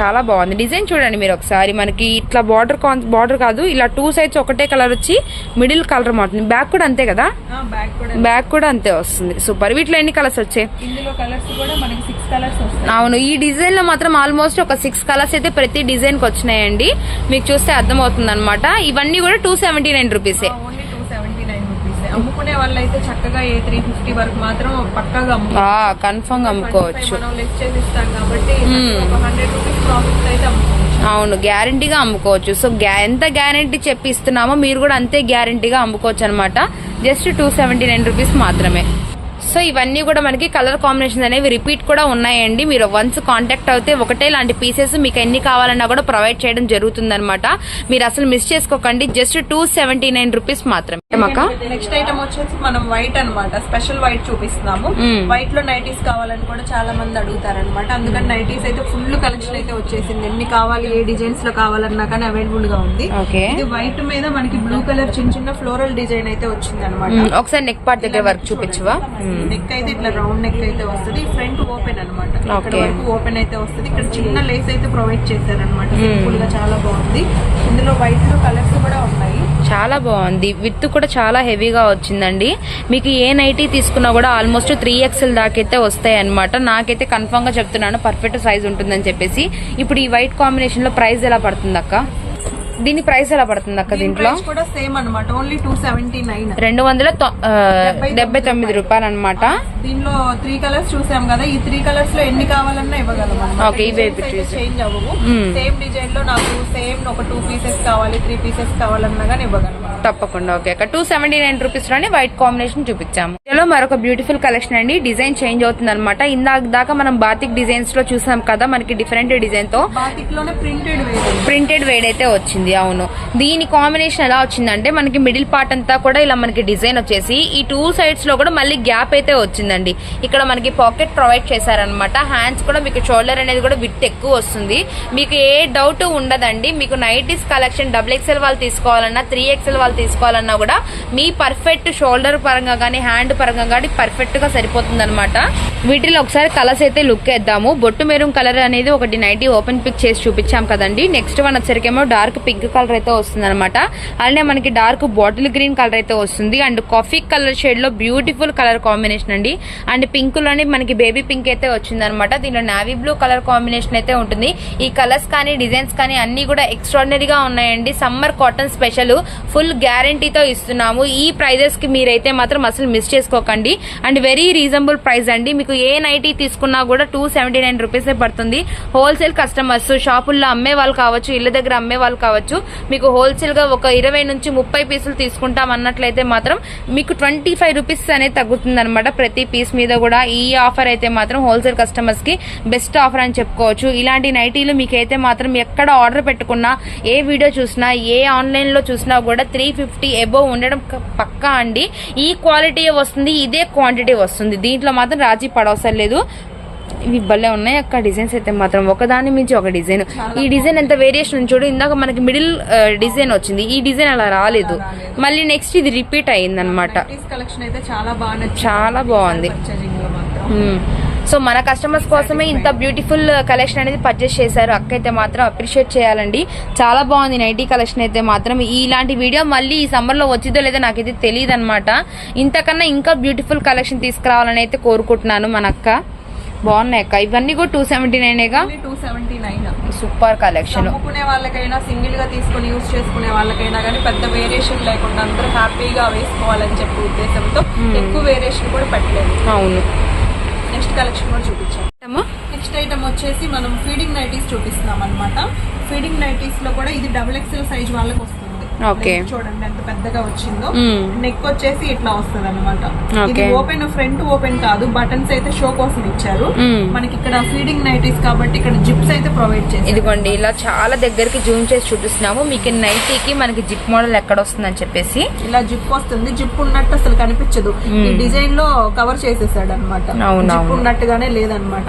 చాలా బాగుంది. డిజైన్ చూడండి మీరు ఒకసారి. మనకి ఇట్లా బార్డర్ బార్డర్ కాదు ఇలా టూ సైడ్స్ ఒకటే కలర్ వచ్చి మిడిల్ కలర్ మారుతుంది. బ్యాక్ కూడా అంతే కదా? బ్యాక్ కూడా అంతే. వస్తుంది. సూపర్ వీటిలో ఎన్ని కలర్స్ వచ్చాయి? అవును. ఈ డిజైన్లో మాత్రం ఆల్మోస్ట్ ఒక సిక్స్ కలర్స్ అయితే ప్రతి డిజైన్కి వచ్చినాయండి. మీకు చూస్తే అర్థమవుతుంది అనమాట ఇవన్నీ కూడా టూ సెవెంటీ నైన్ రూపీసే అమ్ముకునే వాళ్ళైతే చక్కగా ఏ త్రీ ఫిఫ్టీ వరకు మాత్రం పక్కాగా కన్ఫర్మ్ అమ్ముకోవచ్చు. మనం లెస్ చేసి ఇస్తాం కాబట్టి మ్మ్. ఒక హండ్రెడ్ రూపీస్ ప్రాఫిట్ అయితే అవును గ్యారంటీగా అమ్ముకోవచ్చు. సో ఎంత గ్యారంటీ చెప్పి ఇస్తున్నామో మీరు కూడా అంతే గ్యారంటీగా అమ్ముకోవచ్చు అనమాట just two seventy nine rupees మాత్రమే. సో ఇవన్నీ కూడా మనకి కలర్ కాంబినేషన్స్ అనేవి రిపీట్ కూడా ఉన్నాయండి. మీరు వన్స్ కాంటాక్ట్ అవుతే ఒకటే లాంటి పీసెస్ మీకు ఎన్ని కావాలన్నా కూడా ప్రొవైడ్ చేయడం జరుగుతుంది మీరు అసలు మిస్ చేసుకోకండి. Just two seventy nine rupees మాత్రమే నెక్స్ట్ ఐటమ్ వచ్చేసి మనం వైట్ అన్నమాట. స్పెషల్ వైట్ చూపిస్తున్నాము. వైట్లో నైటీస్ కావాలని కూడా చాలా మంది అడుగుతారు అనమాట అందుకని నైటీస్ అయితే ఫుల్ కలెక్షన్ అయితే వచ్చేసింది. ఎన్ని కావాలి ఏ డిజైన్స్లో కావాలన్నా కానీ అవైలబుల్గా ఉంది. ఓకే ఇది వైట్ మీద మనకి బ్లూ కలర్ చిన్న చిన్న ఫ్లోరల్ డిజైన్ అయితే వచ్చింది అనమాట మ్మ్. ఒకసారి నెక్ పార్ట్ దగ్గర వర్క్ చూపించవా. నెక్ అయితే ఇట్లా రౌండ్ నెక్ అయితే వస్తుంది. ఫ్రంట్ ఓపెన్ అనమాట ఇక్కడ. వరకు ఓపెన్ అయితే వస్తుంది. ఇక్కడ చిన్న లేస్ అయితే ప్రొవైడ్ చేశారనమాట Hmm. సింపుల్గా చాలా బాగుంది. ఇందులో వైట్లో కలర్స్ కూడా ఉన్నాయి. చాలా బాగుంది. విత్ కూడా చాలా హెవీగా వచ్చిందండి. మీకు ఏ నైటీ తీసుకున్నా కూడా ఆల్మోస్ట్ త్రీ ఎక్స్ఎల్ దాకైతే వస్తాయి అనమాట నాకైతే కన్ఫామ్గా చెప్తున్నాను పర్ఫెక్ట్ సైజ్ ఉంటుందని చెప్పేసి. ఇప్పుడు ఈ వైట్ కాంబినేషన్లో ప్రైస్ ఎలా పడుతుంది అక్క దీని ప్రైస్ ఎలా పడుతుంది అక్క దీంట్లో? కూడా సేమ్ అనమాట ఓన్లీ టూ సెవెంటీ నైన్ రెండు వందల డెబ్బై తొమ్మిది రూపాయలు. అనమాట దీనిలో త్రీ కలర్స్ చూసాం కదా ఈ త్రీ కలర్స్లో ఎన్ని కావాలన్నా ఇవ్వగలం ఇవే choose. చేంజ్ అవ్వవు. Hmm. సేమ్ డిజైన్లో నాకు సేమ్ ఒక టూ పీసెస్ కావాలి త్రీ పీసెస్ కావాలన్నా కానీ ఇవ్వగలం. తప్పకుండా ఓకే అక్క. టూ సెవెంటీ నైన్ రూపీస్లోనే వైట్ కాంబినేషన్ చూపించాము. ఇందులో మరొక బ్యూటిఫుల్ కలెక్షన్ అండి. డిజైన్ చేంజ్ అవుతుంది అనమాట ఇందాక దాకా మనం బాతిక్ డిజైన్స్లో చూసాం కదా మనకి డిఫరెంట్ డిజైన్తో బాతిక్లోనే ప్రింటెడ్ వేరే ప్రింటెడ్ వేడ్ అయితే వచ్చింది. అవును. దీని కాంబినేషన్ ఎలా వచ్చిందంటే మనకి మిడిల్ పార్ట్ అంతా కూడా ఇలా మనకి డిజైన్ వచ్చేసి ఈ టూ సైడ్స్లో కూడా మళ్ళీ గ్యాప్ అయితే వచ్చిందండి. ఇక్కడ మనకి పాకెట్ ప్రొవైడ్ చేశారనమాట హ్యాండ్స్ కూడా మీకు షోల్డర్ అనేది కూడా విత్ ఎక్కువ వస్తుంది. మీకు ఏ డౌట్ ఉండదండి. మీకు నైటీస్ కలెక్షన్ డబుల్ ఎక్స్ఎల్ వాళ్ళు తీసుకోవాలన్నా త్రీ ఎక్స్ఎల్ వాళ్ళు తీసుకోవాలన్నా కూడా మీ పర్ఫెక్ట్ షోల్డర్ పరంగా కానీ హ్యాండ్ పరంగా కానీ పర్ఫెక్ట్గా సరిపోతుంది అనమాట వీటిలో ఒకసారి కలర్స్ అయితే లుక్ వేద్దాము. బొట్టు మెరూన్ కలర్ అనేది ఒకటి నైటీ ఓపెన్ పిక్ చేసి చూపించాం కదండి. నెక్స్ట్ వన్ వచ్చరికేమో డార్క్ పింక్ పింక్ కలర్ అయితే వస్తుంది అనమాట అలానే మనకి డార్క్ బాటిల్ గ్రీన్ కలర్ అయితే వస్తుంది. అండ్ కాఫీ కలర్ షేడ్లో బ్యూటిఫుల్ కలర్ కాంబినేషన్ అండి. అండ్ పింక్లోనే మనకి బేబీ పింక్ అయితే వచ్చింది అనమాట దీనిలో నావీ బ్లూ కలర్ కాంబినేషన్ అయితే ఉంటుంది. ఈ కలర్స్ కానీ డిజైన్స్ కానీ అన్ని కూడా ఎక్స్ట్రాడినరీగా ఉన్నాయండి. సమ్మర్ కాటన్ స్పెషల్ ఫుల్ గ్యారంటీతో ఇస్తున్నాము. ఈ ప్రైజెస్కి మీరైతే మాత్రం అసలు మిస్ చేసుకోకండి. అండ్ వెరీ రీజనబుల్ ప్రైస్ అండి. మీకు ఏ నైటీ తీసుకున్నా కూడా టూ సెవెంటీ నైన్ రూపీస్ పడుతుంది. హోల్సేల్ కస్టమర్స్ షాపుల్లో అమ్మే వాళ్ళు కావచ్చు ఇళ్ళ దగ్గర అమ్మే వాళ్ళు కావచ్చు మీకు హోల్సేల్గా ఒక ఇరవై నుంచి ముప్పై పీసులు తీసుకుంటాం అన్నట్లయితే మాత్రం మీకు ట్వంటీ ఫైవ్ రూపీస్ అనేది తగ్గుతుంది అనమాట ప్రతి పీస్ మీద కూడా. ఈ ఆఫర్ అయితే మాత్రం హోల్సేల్ కస్టమర్స్కి బెస్ట్ ఆఫర్ అని చెప్పుకోవచ్చు. ఇలాంటి నైటీలు మీకైతే మాత్రం ఎక్కడ ఆర్డర్ పెట్టుకున్నా ఏ వీడియో చూసినా ఏ ఆన్లైన్లో చూసినా కూడా త్రీ ఫిఫ్టీ ఎబోవ్ ఉండడం పక్కా అండి. ఈ క్వాలిటీ వస్తుంది ఇదే క్వాంటిటీ వస్తుంది. దీంట్లో మాత్రం రాజీ పడవసరం లేదు. ఇవి భలే ఉన్నాయి. అక్క డిజైన్స్ అయితే మాత్రం ఒకదాని మించి ఒక డిజైన్. ఈ డిజైన్ ఎంత వేరియేషన్ చూడు ఇందాక మనకి మిడిల్ డిజైన్ వచ్చింది. ఈ డిజైన్ అలా రాలేదు. మళ్ళీ నెక్స్ట్ ఇది రిపీట్ అయింది అనమాట కలెక్షన్ అయితే చాలా బాగుంది. సో మన కస్టమర్స్ కోసమే ఇంత బ్యూటిఫుల్ కలెక్షన్ అనేది పర్చేస్ చేశారు. అక్క అయితే మాత్రం అప్రిషియేట్ చేయాలండి. చాలా బాగుంది నైటీ కలెక్షన్ అయితే మాత్రం. ఇలాంటి వీడియో మళ్ళీ ఈ సమ్మర్లో వచ్చిందో లేదో నాకైతే తెలియదు అనమాట ఇంతకన్నా ఇంకా బ్యూటిఫుల్ కలెక్షన్ తీసుకురావాలని అయితే కోరుకుంటున్నాను మన అక్క. బాగున్నాయి అక్క. ఇవన్నీ కూడా two seventy నైనేగా? Two seventy nine. Super collection. అమ్ముకునే వాళ్ళకైనా సింగిల్గా తీసుకొని యూజ్ చేసుకునే వాళ్ళకైనా కానీ పెద్ద వేరియేషన్ లేకుండా అందరూ హ్యాపీగా వేసుకోవాలని చెప్పే ఉద్దేశంతో ఎక్కువ వేరియేషన్ కూడా పెట్టలేదు. అవును. నెక్స్ట్ కలెక్షన్ కూడా చూపించాం. అమ్మా? నెక్స్ట్ ఐటమ్ వచ్చేసి మనం ఫీడింగ్ నైటీస్ చూపిస్తున్నాం అనమాట ఫీడింగ్ నైటీస్లో కూడా ఇది డబుల్ ఎక్స్ఎల్ సైజ్ వాళ్ళకి వస్తుంది. Neck చూడండి ఎంత పెద్దగా వచ్చిందో. నెక్ వచ్చేసి ఇట్లా వస్తుంది అనమాట ఇది. ఓపెన్ ఫ్రంట్ ఓపెన్ కాదు బటన్స్ అయితే షో కోసం ఇచ్చారు. మ్మ్. మనకి ఇక్కడ ఫీడింగ్ నైటీస్ కాబట్టి ఇక్కడ జిప్స్ అయితే ప్రొవైడ్ చేశారు. ఇదిగోండి ఇలా చాలా దగ్గరికి జూమ్ చేసి చూపిస్తున్నాము. మీకు నైటీకి మనకి జిప్ మోడల్ ఎక్కడ వస్తుందని చెప్పేసి. ఇలా జిప్ వస్తుంది. జిప్ ఉన్నట్టు అసలు కనిపించదు. ఈ డిజైన్లో కవర్ చేసేసాడు అనమాట జిప్. ఉన్నట్టుగానే లేదనమాట.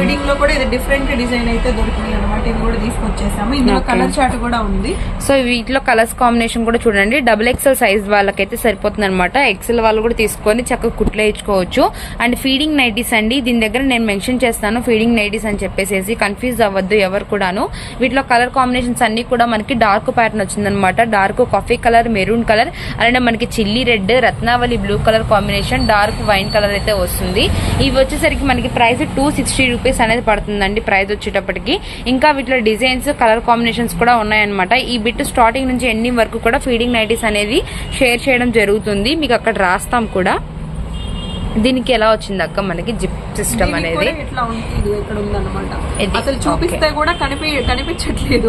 ఫిడింగ్లో కూడా ఇది డిఫరెంట్ డిజైన్ అయితే దొరికింది అనమాట ఇది కూడా తీసుకొచ్చేసాము. ఇందులో. కలర్ చార్ట్ కూడా ఉంది. సో వీటిలో కలర్స్ కాంబినేషన్ కూడా చూడండి. డబుల్ ఎక్సెల్ సైజ్ వాళ్ళకైతే సరిపోతుంది అనమాట ఎక్సెల్ వాళ్ళు కూడా తీసుకొని చక్కగా కుట్లు వేయించుకోవచ్చు. అండ్ ఫీడింగ్ నైటీస్ అండి. దీని దగ్గర నేను మెన్షన్ చేస్తాను. ఫీడింగ్ నైటీస్ అని చెప్పేసి కన్ఫ్యూజ్ అవ్వద్దు ఎవరు కూడాను. వీటిలో కలర్ కాంబినేషన్స్ అన్ని కూడా మనకి డార్క్ ప్యాటర్న్ వచ్చిందనమాట dark coffee colour maroon colour అలానే మనకి chilli red Ratnavali blue colour combination dark wine colour అయితే వస్తుంది. ఇవి వచ్చేసరికి మనకి ప్రైస్ టూ సిక్స్టీ రూపీస్ అనేది పడుతుందండి ప్రైస్ వచ్చేటప్పటికి. ఇంకా వీటిలో డిజైన్స్ కలర్ కాంబినేషన్స్ కూడా ఉన్నాయన్నమాట. ఈ బిట్ స్టార్టింగ్ నుంచి ఎన్ని వరకు కూడా ఫీడింగ్ నైటీస్ అనేది షేర్ చేయడం జరుగుతుంది. మీకు అక్కడ రాస్తాం కూడా. దీనికి ఎలా వచ్చింది అక్క మనకి జిప్ సిస్టమ్ అనేది కూడా ఇట్లా ఉంది. ఇది ఇక్కడ ఉందన్నమాట. ఇది, అసలు చూపిస్తే కూడా కనిపి కనిపించట్లేదు.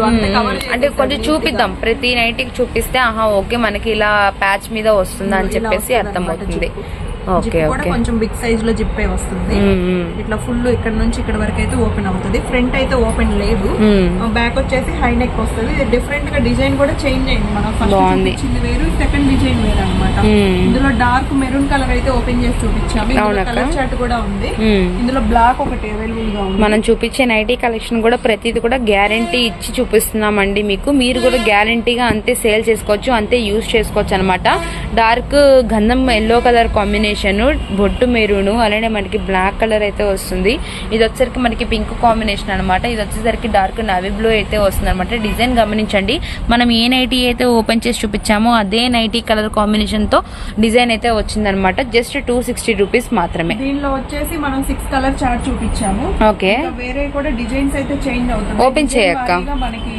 అంటే కొంచెం చూపిద్దాం. ప్రతి నైట్కి చూపిస్తే ఆహా ఓకే మనకి ఇలా ప్యాచ్ మీద వస్తుందా అని చెప్పేసి అర్థమవుతుంది. కూడా. కొంచెం బిగ్ సైజ్లో జిప్పే వస్తుంది. ఇట్లా ఫుల్ ఇక్కడ నుంచి ఇక్కడ వరకు అయితే ఓపెన్ అవుతుంది ఫ్రంట్ అయితే ఓపెన్ లేదు. బ్యాక్ వచ్చేసి హై నెక్ వస్తుంది డిఫరెంట్గా డిజైన్ కూడా చేంజ్ అయింది మనం ఫస్ట్ వేరు సెకండ్ డిజైన్ వేరు అనమాట. ఇందులో డార్క్ మెరూన్ కలర్ అయితే ఓపెన్ చేసి చూపించాము. కలర్ చార్ట్ కూడా ఉంది. ఇందులో బ్లాక్ ఒకటి అవైలబుల్గా ఉంది మనం చూపించే నైటీ కలెక్షన్ కూడా ప్రతిది కూడా గ్యారంటీ ఇచ్చి చూపిస్తున్నామండి మీకు మీరు కూడా గ్యారంటీగా అంతే సేల్ చేసుకోవచ్చు అంతే యూజ్ చేసుకోవచ్చు అనమాట డార్క్ గంధం ఎల్లో కలర్ కాంబినేషన్ బొట్టు మెరూను అలానే మనకి బ్లాక్ కలర్ అయితే వస్తుంది. ఇది వచ్చేసరికి మనకి పింక్ కాంబినేషన్ అనమాట ఇది వచ్చేసరికి డార్క్ నవీ బ్లూ అయితే వస్తుంది అనమాట డిజైన్ గమనించండి. మనం ఏ నైటీ అయితే ఓపెన్ చేసి చూపించామో అదే నైటీ కలర్ కాంబినేషన్తో డిజైన్ అయితే వచ్చిందనమాట జస్ట్ టూ సిక్స్టీ రూపీస్ మాత్రమే. దీనిలో వచ్చేసి మనం సిక్స్ కలర్ చార్ట్ చూపించాము. ఓకే. వేరే కూడా డిజైన్స్ అయితే చేంజ్ అవుతుంది Design చేయక్క. మనకి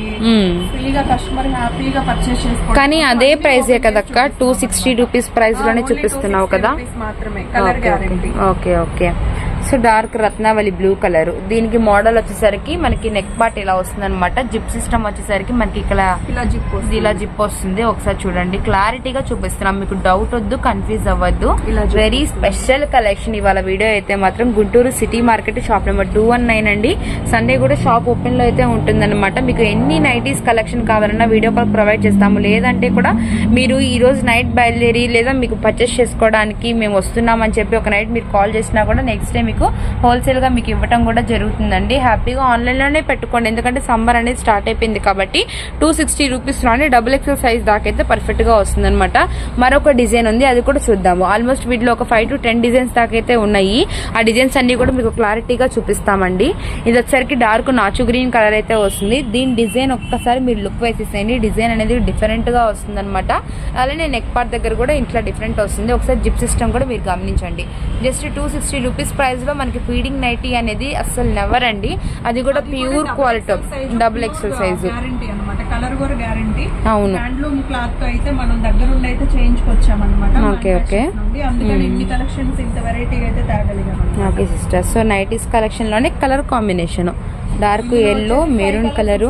కానీ అదే ప్రైజే కదక్క? టూ సిక్స్టీ రూపీస్ ప్రైస్లోనే చూపిస్తున్నావు 260 కదా మాత్రమే. Colour guarantee okay okay so dark Ratnavali blue colour. దీనికి మోడల్ వచ్చేసరికి మనకి నెక్ పార్ట్ ఇలా వస్తుంది అనమాట జిప్ సిస్టమ్ వచ్చేసరికి మనకి ఇక్కడ ఇలా జిప్ ఇలా జిప్ వస్తుంది. ఒకసారి చూడండి. క్లారిటీగా చూపిస్తున్నాం. మీకు డౌట్ వద్దు కన్ఫ్యూజ్ అవ్వద్దు. వెరీ స్పెషల్ కలెక్షన్ ఇవాళ వీడియో అయితే మాత్రం Guntur city market shop number two one nine అండి. సండే కూడా షాప్ ఓపెన్లో అయితే ఉంటుందన్నమాట. మీకు ఎన్ని నైటీస్ కలెక్షన్ కావాలన్నా వీడియో కాల్ ప్రొవైడ్ చేస్తాము. లేదంటే కూడా మీరు ఈ రోజు నైట్ బయలుదేరి లేదా మీకు పర్చేస్ చేసుకోవడానికి మేము వస్తున్నామని చెప్పి ఒక నైట్ మీరు కాల్ చేసినా కూడా నెక్స్ట్ డే మీకు హోల్సేల్గా మీకు ఇవ్వటం కూడా జరుగుతుందండి. హ్యాపీగా ఆన్లైన్లోనే పెట్టుకోండి. ఎందుకంటే సమ్మర్ అనేది స్టార్ట్ అయిపోయింది కాబట్టి టూ సిక్స్టీ రూపీస్లోనే డబుల్ ఎక్సెల్ సైజ్ దాకైతే పర్ఫెక్ట్గా వస్తుందనమాట మరొక డిజైన్ ఉంది. అది కూడా చూద్దాము. ఆల్మోస్ట్ వీటిలో ఒక ఫైవ్ టు టెన్ డిజైన్స్ దాకైతే ఉన్నాయి. ఆ డిజైన్స్ అన్ని కూడా మీకు క్లారిటీగా చూపిస్తామండి. ఇది వచ్చేసరికి డార్క్ నాచు గ్రీన్ కలర్ అయితే వస్తుంది. దీని డిజైన్ ఒక్కసారి మీరు లుక్ వేసేసేయండి డిజైన్ అనేది డిఫరెంట్గా వస్తుంది అనమాట అలానే నెక్ పార్ట్ దగ్గర కూడా ఇట్లా డిఫరెంట్ వస్తుంది. ఒకసారి జిప్ సిస్టమ్ కూడా మీరు గమనించండి. జస్ట్ టూ సిక్స్టీ రూపీస్ ప్రైస్లో మనకి ఫీడింగ్ నైటీ అనేది అస్సలు నెవర్ అండి అది కూడా pure quality double XL size guarantee అన్నమాట. కలర్ కూడా గ్యారంటీ అవును. హ్యాండ్లూమ్ క్లాత్తో అయితే మనం అయితే చేయించుకొచ్చామన్నమాట. Okay, okay. నుండి. అందుకని ఇన్ని కలెక్షన్స్ ఇంత వెరైటీగా అయితే తేగలిగాం okay sister so nighties కలెక్షన్లోనే colour combination dark yellow maroon colour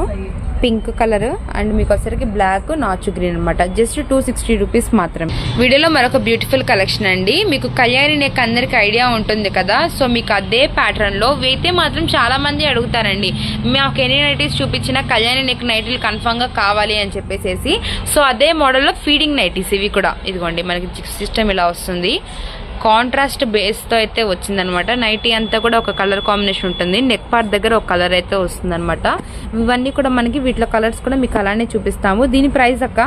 pink colour and మీకు వచ్చేసరికి బ్లాక్ నాచు గ్రీన్ అనమాట జస్ట్ టూ సిక్స్టీ రూపీస్ మాత్రమే. వీడియోలో మరొక బ్యూటిఫుల్ కలెక్షన్ అండి. మీకు కళ్యాణి నెక్ అందరికి ఐడియా ఉంటుంది కదా? సో మీకు అదే ప్యాటర్న్లో మాత్రం చాలా మంది అడుగుతారండి. మాకు ఎన్ని నైటీస్ చూపించినా కళ్యాణి నెక్ నైటీలు కన్ఫామ్గా కావాలి అని చెప్పేసి సో అదే మోడల్లో ఫీడింగ్ నైటీస్ ఇవి కూడా. ఇదిగోండి మనకి సిస్టమ్ ఇలా వస్తుంది. కాంట్రాస్ట్ బేస్తో అయితే వచ్చిందనమాట. నైటీ అంతా కూడా ఒక కలర్ కాంబినేషన్ ఉంటుంది. నెక్ పార్ట్ దగ్గర ఒక కలర్ అయితే వస్తుందనమాట. ఇవన్నీ కూడా మనకి వీటిలో కలర్స్ కూడా మీకు అలానే చూపిస్తాము. దీని ప్రైస్ అక్క?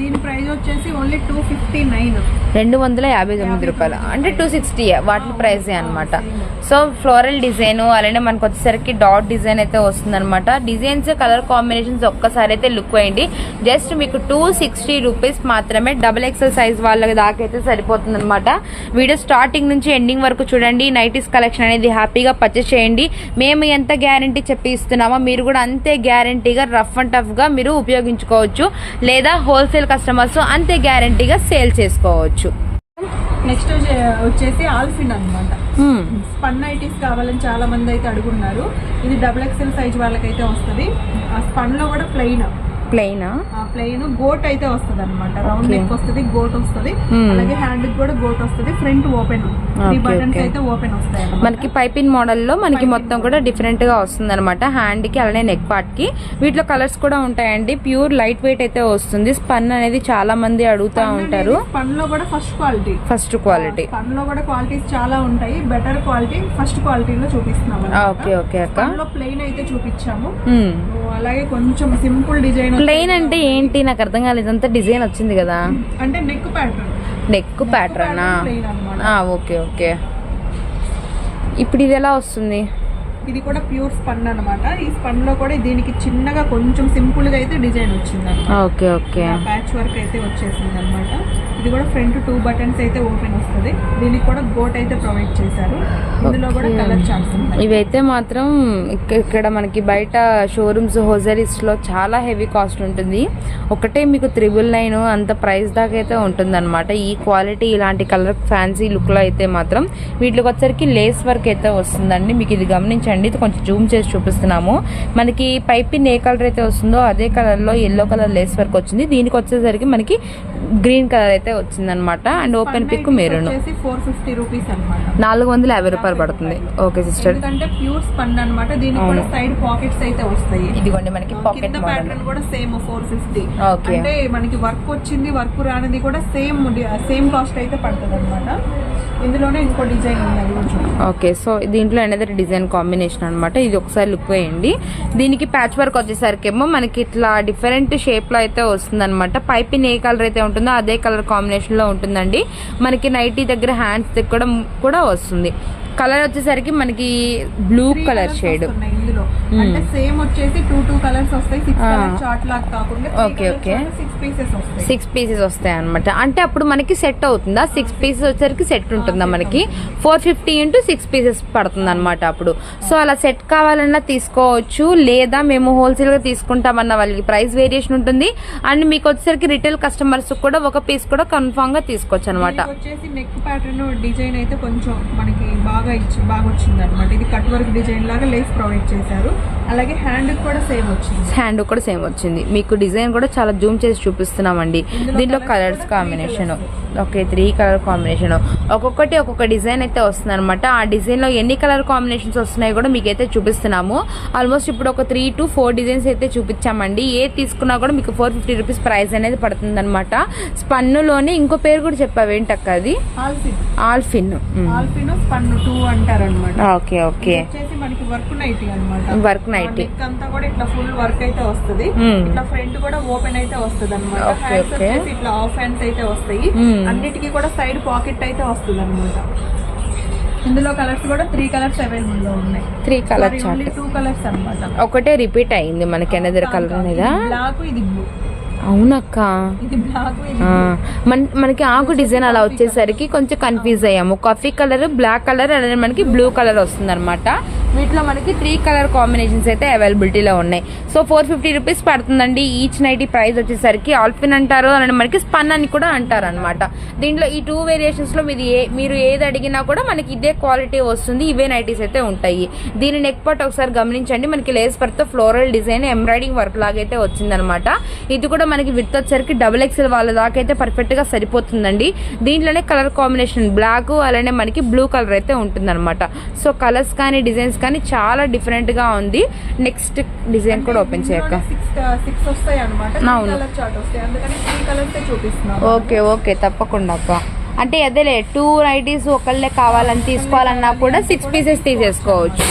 దీని ప్రైస్ వచ్చేసి ఓన్లీ టూ ఫిఫ్టీ నైన్ రెండు వందల యాభై తొమ్మిది రూపాయలు. అంటే టూ సిక్స్టీ వాటి ప్రైస్ అనమాట సో ఫ్లోరల్ డిజైన్ అలానే మనకు వచ్చేసరికి డాట్ డిజైన్ అయితే వస్తుందన్నమాట. డిజైన్స్ కలర్ కాంబినేషన్స్ ఒక్కసారి అయితే లుక్ వేయండి. జస్ట్ మీకు టూ సిక్స్టీ రూపీస్ మాత్రమే డబుల్ ఎక్సెల్ సైజ్ వాళ్ళకి దాకా అయితే సరిపోతుంది అనమాట వీడియో స్టార్టింగ్ నుంచి ఎండింగ్ వరకు చూడండి. నైటీస్ కలెక్షన్ అనేది హ్యాపీగా పర్చేస్ చేయండి. మేము ఎంత గ్యారంటీ చెప్పి ఇస్తున్నామో మీరు కూడా అంతే గ్యారంటీగా రఫ్ అండ్ టఫ్గా మీరు ఉపయోగించుకోవచ్చు. లేదా హోల్సేల్ కస్టమర్స్ అంతే గ్యారంటీగా సేల్ చేసుకోవచ్చు. నెక్స్ట్ వచ్చేసి ఆల్ఫిన్ అన్నమాట. స్పన్ ఐటీస్ కావాలని చాలా మంది అయితే అడుగున్నారు. ఇది డబుల్ ఎక్స్ఎల్ సైజ్ వాళ్ళకైతే వస్తుంది. ఆ స్పన్లో కూడా ప్లెయిన్ ప్లెయినా ప్లెయిన్ గోట్ అయితే వస్తుంది అనమాట రౌండ్. నెక్ వస్తుంది గోట్ వస్తుంది. Hmm. అలాగే హ్యాండ్ కూడా గోట్ వస్తుంది. Front open buttons. అయితే ఓపెన్ వస్తాయి. మనకి పైపింగ్ మోడల్లో మనకి మొత్తం కూడా డిఫరెంట్గా వస్తుంది అనమాట హ్యాండ్కి అలానే నెక్ పార్ట్కి. వీటిలో కలర్స్ కూడా ఉంటాయండి. ప్యూర్ లైట్ వెయిట్ అయితే వస్తుంది. స్పన్ అనేది చాలా మంది అడుగుతా ఉంటారు. లో కూడా ఫస్ట్ క్వాలిటీ ఫస్ట్ క్వాలిటీ స్పన్లో కూడా క్వాలిటీస్ చాలా ఉంటాయి. బెటర్ క్వాలిటీ ఫస్ట్ క్వాలిటీలో చూపిస్తున్నాం ఓకే ఓకే అక్క. లో ప్లెయిన్ అయితే చూపించాము. అలాగే కొంచెం సింపుల్ డిజైన్ ప్లెయిన్ అంటే ఏంటి? నాకు అర్థం కాలేదు. ఇదంతా డిజైన్ వచ్చింది కదా. అంటే నెక్ ప్యాటర్న్ నెక్ ప్యాటర్నా ఓకే ఓకే. ఇప్పుడు ఇది ఎలా వస్తుంది? ఇది కూడా ప్యూర్ స్పన్ అన్నమాట. ఈ స్పన్లో కూడా దీనికి చిన్నగా కొంచెం సింపుల్గా అయితే డిజైన్ వచ్చింది ఓకే ఓకే. ప్యాచ్ వర్క్ అయితే వచ్చేసింది అనమాట ఇది కూడా ఫ్రంట్ టూ బటన్స్ అయితే ఓపెన్ వస్తుంది. దీనికి కూడా గోట్ అయితే ప్రొవైడ్ చేశారు. ఇందులో కూడా. కలర్ చార్ట్స్ ఇవైతే మాత్రం ఇక్క- ఇక్కడ మనకి బయట షోరూమ్స్ హోజరీస్లో చాలా హెవీ కాస్ట్ ఉంటుంది. ఒకటే మీకు త్రిబుల్ నైన్ అంత ప్రైస్ దాకా అయితే ఉంటుంది ఈ క్వాలిటీ ఇలాంటి కలర్ ఫ్యాన్సీ లుక్లో అయితే మాత్రం వీటికి వచ్చరికి లేస్ వర్క్ అయితే వస్తుందండి. మీకు ఇది గమనించండి. ఇది కొంచెం జూమ్ చేసి చూపిస్తున్నాము. మనకి పైపిన్ ఏ కలర్ అయితే వస్తుందో అదే కలర్లో ఎల్లో కలర్ లేస్ వర్క్ వచ్చింది. దీనికి వచ్చేసరికి మనకి గ్రీన్ కలర్ అయితే వచ్చిందనమాట. And open pick maroon. Four fifty rupees అనమాట నాలుగు వందల యాభై రూపాయలు పడుతుంది. Okay sister. ఎందుకంటే ప్యూర్ స్పన్ అన్నమాట. దీనికి కూడా సైడ్ పాకెట్స్ అయితే వస్తాయి. ఇదిగోండి మనకి పాకెట్ ప్యాటర్న్ కూడా సేమ్ ఫోర్ ఫిఫ్టీ Okay. అంటే మనకి వర్క్ వచ్చింది వర్క్ రానిది కూడా సేమ్ సేమ్ కాస్ట్ అయితే పడుతుంది అనమాట ఇందులోనే ఇంకో డిజైన్ ఓకే సో దీంట్లో అనేది డిజైన్ కాంబినేషన్ అనమాట ఇది ఒకసారి లుక్ వేయండి. దీనికి ప్యాచ్ వర్క్ వచ్చేసరికి ఏమో మనకి ఇట్లా డిఫరెంట్ షేప్లో అయితే వస్తుంది అనమాట పైపింగ్ ఏ కలర్ అయితే ఉంటుందో అదే కలర్ కాంబినేషన్లో ఉంటుందండి. మనకి నైటీ దగ్గర హ్యాండ్స్ దగ్గర కూడా వస్తుంది. కలర్ వచ్చేసరికి మనకి బ్లూ కలర్ షేడ్ అంటే సేమ్ వచ్చేసి టూ టూ కలర్స్ వస్తాయి. Six Ah. కలర్ చార్ట్ లాగా కాకుండా Okay, okay. సిక్స్ పీసెస్ వస్తాయి. సిక్స్ పీసెస్ వస్తాయి అనమాట అంటే అప్పుడు మనకి సెట్ అవుతుందా? సిక్స్ పీసెస్ వచ్చేసరికి సెట్ ఉంటుందా మనకి? Four fifty into six pieces పడుతుంది అనమాట అప్పుడు. సో అలా సెట్ కావాలన్నా తీసుకోవచ్చు. లేదా మేము హోల్సేల్గా తీసుకుంటామన్న వాళ్ళకి ప్రైస్ వేరియేషన్ ఉంటుంది. అండ్ మీకు వచ్చేసరికి రిటైల్ కస్టమర్స్ కూడా ఒక పీస్ కూడా కన్ఫామ్గా తీసుకోవచ్చు అనమాట వచ్చేసి నెక్ ప్యాటర్న్ డిజైన్ అయితే కొంచెం మనకి బాగా ఇచ్చి బాగా వచ్చింది అనమాట ఇది కట్ వర్క్ డిజైన్ లాగా లేస్ ప్రొవైడ్ చేశారు. అలాగే హ్యాండ్ కూడా సేమ్ వచ్చింది. హ్యాండ్ కూడా సేమ్ వచ్చింది. మీకు డిజైన్ కూడా చాలా జూమ్ చేసి చూపిస్తున్నామండి. దీంట్లో colours combination. Okay three colour combination. ఒక్కొక్కటి ఒక్కొక్క డిజైన్ అయితే వస్తుంది అనమాట ఆ డిజైన్లో ఎన్ని కలర్ కాంబినేషన్స్ వస్తున్నాయి కూడా మీకు అయితే చూపిస్తున్నాము. ఆల్మోస్ట్ ఇప్పుడు ఒక త్రీ టు ఫోర్ డిజైన్స్ అయితే చూపించామండి. ఏ తీసుకున్నా కూడా మీకు ఫోర్ ఫిఫ్టీ రూపీస్ ప్రైస్ అనేది పడుతుంది అనమాట స్పన్నులోనే ఇంకో పేరు కూడా చెప్పావు ఏంటక్క అది? ఆల్ఫిన్. ఆల్ఫిన్. ఆల్ఫిన్ స్పన్ టూ ఓకే ఓకే. వచ్చేసి మనకి వర్క్ నైటీ అనమాట వర్క్ నైటీ. నెక్ అంతా కూడా ఇట్లా ఫుల్ వర్క్ అయితే వస్తుంది. ఇట్లా ఫ్రంట్ కూడా ఓపెన్ అయితే వస్తుంది అనమాట Okay, హ్యాండ్స్ okay. వచ్చేసి ఇట్లా ఆఫ్ హ్యాండ్స్ అయితే వస్తాయి. అన్నిటికీ కూడా సైడ్ పాకెట్ అయితే వస్తుంది అనమాట ఇందులో కలర్స్ కూడా త్రీ కలర్స్ అవైలబుల్లో ఉన్నాయి three colour chart only two colours అనమాట ఒకటే రిపీట్ అయింది మనకి ఎనదర్ కలర్ అనేది బ్లాక్ ఇది బ్లూ అవునక్క. మన మనకి ఆకు డిజైన్ అలా వచ్చేసరికి కొంచెం కన్ఫ్యూజ్ అయ్యాము. కాఫీ కలర్ బ్లాక్ కలర్ అలానే మనకి బ్లూ కలర్ వస్తుంది అనమాట వీటిలో మనకి త్రీ కలర్ కాంబినేషన్స్ అయితే అవైలబిలిటీలో ఉన్నాయి. సో ఫోర్ ఫిఫ్టీ రూపీస్ పడుతుందండి. ఈచ్ నైటీ ప్రైస్ వచ్చేసరికి ఆల్ఫిన్ అంటారు. అలానే మనకి స్పన్ అని కూడా అంటారు అనమాట దీంట్లో ఈ టూ వేరియేషన్స్లో మీది ఏ మీరు ఏది అడిగినా కూడా మనకి ఇదే క్వాలిటీ వస్తుంది. ఇవే నైటీస్ అయితే ఉంటాయి. దీని నెక్ పార్ట్ ఒకసారి గమనించండి. మనకి లేస్ పర్తో ఫ్లోరల్ డిజైన్ ఎంబ్రాయిడింగ్ వర్క్ లాగైతే వచ్చిందనమాట ఇది కూడా మనకి విత్ వచ్చేసరికి డబుల్ ఎక్స్ఎల్ వాళ్ళ దాకా అయితే పర్ఫెక్ట్గా సరిపోతుందండి. దీంట్లోనే కలర్ కాంబినేషన్ బ్లాక్ అలానే మనకి బ్లూ కలర్ అయితే ఉంటుందన్నమాట. సో కలర్స్ కానీ డిజైన్స్ కానీ చాలా డిఫరెంట్గా ఉంది. నెక్స్ట్ డిజైన్ కూడా ఓపెన్ చేయక ఓకే ఓకే తప్పకుండా అక్క. అంటే అదేలే టూ నైటీస్ ఒకళ్ళే కావాలని తీసుకోవాలన్నా కూడా సిక్స్ పీసెస్ తీసేసుకోవచ్చు.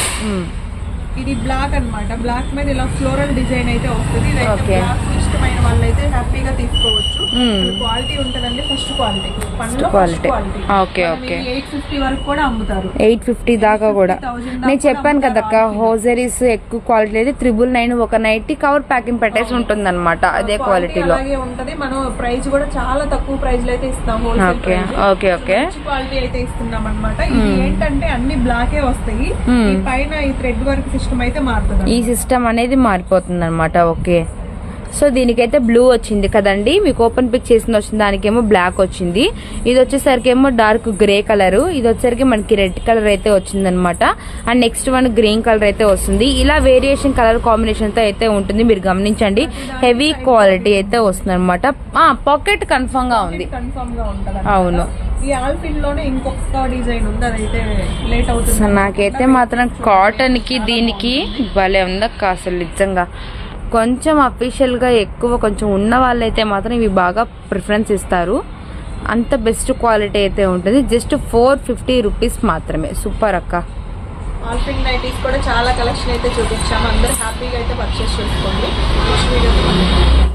ఇది బ్లాక్ అన్నమాట. బ్లాక్ మీద ఇలా ఫ్లోరల్ డిజైన్ అయితే వస్తుంది. ఇదైతే. బ్లాక్ ఇష్టమైన వాళ్ళైతే హ్యాపీగా తీసుకోవచ్చు. Hmm. క్వాలిటీ ఉంటుందండి first quality quality Okay, okay. Eight fifty వరకు కూడా అమ్ముతారు. ఎయిట్ ఫిఫ్టీ దాకా కూడా. 50,000 నేను చెప్పాను కదక్క హోజరీస్ ఎక్కువ క్వాలిటీ అయితే త్రిబుల్ నైన్ ఒక నైటీ కవర్ ప్యాకింగ్ పెట్టేసి ఉంటుంది అనమాట అదే క్వాలిటీలో అలాగే ఉంటది. మనం ప్రైస్ కూడా చాలా తక్కువ ప్రైస్లో అయితే ఇస్తాం ఓకే ఓకే ఓకే క్వాలిటీ అయితే ఇస్తున్నాం అనమాట ఇది ఏంటంటే అన్ని బ్లాకే వస్తాయి. Hmm. పైన ఈ థ్రెడ్ వర్క్ సిస్టమ్ అయితే మారుతుంది ఈ సిస్టమ్ అనేది మారిపోతుంది అనమాట ఓకే. సో దీనికైతే బ్లూ వచ్చింది కదండి. మీకు ఓపెన్ పిక్ చేసింది వచ్చింది దానికేమో బ్లాక్ వచ్చింది. ఇది వచ్చేసరికి ఏమో డార్క్ గ్రే కలర్ ఇది వచ్చేసరికి మనకి రెడ్ కలర్ అయితే వచ్చింది అనమాట and next one green colour అయితే వస్తుంది. ఇలా వేరియేషన్ కలర్ కాంబినేషన్తో అయితే ఉంటుంది. మీరు గమనించండి. హెవీ క్వాలిటీ అయితే వస్తుంది అనమాట పాకెట్ కన్ఫర్మ్గా ఉంది. అవును. నాకైతే మాత్రం కాటన్కి దీనికి భలే ఉందక్క అసలు నిజంగా. కొంచెం అఫీషియల్గా ఎక్కువ కొంచెం ఉన్న వాళ్ళైతే మాత్రం ఇవి బాగా ప్రిఫరెన్స్ ఇస్తారు. అంత బెస్ట్ క్వాలిటీ అయితే ఉంటుంది. జస్ట్ ఫోర్ ఫిఫ్టీ రూపీస్ మాత్రమే. సూపర్ అక్క. ఆల్ఫింగ్ నైటీస్ కూడా చాలా కలెక్షన్ అయితే చూపించాము. అందరూ హ్యాపీగా అయితే పర్చేస్ చేసుకోండి.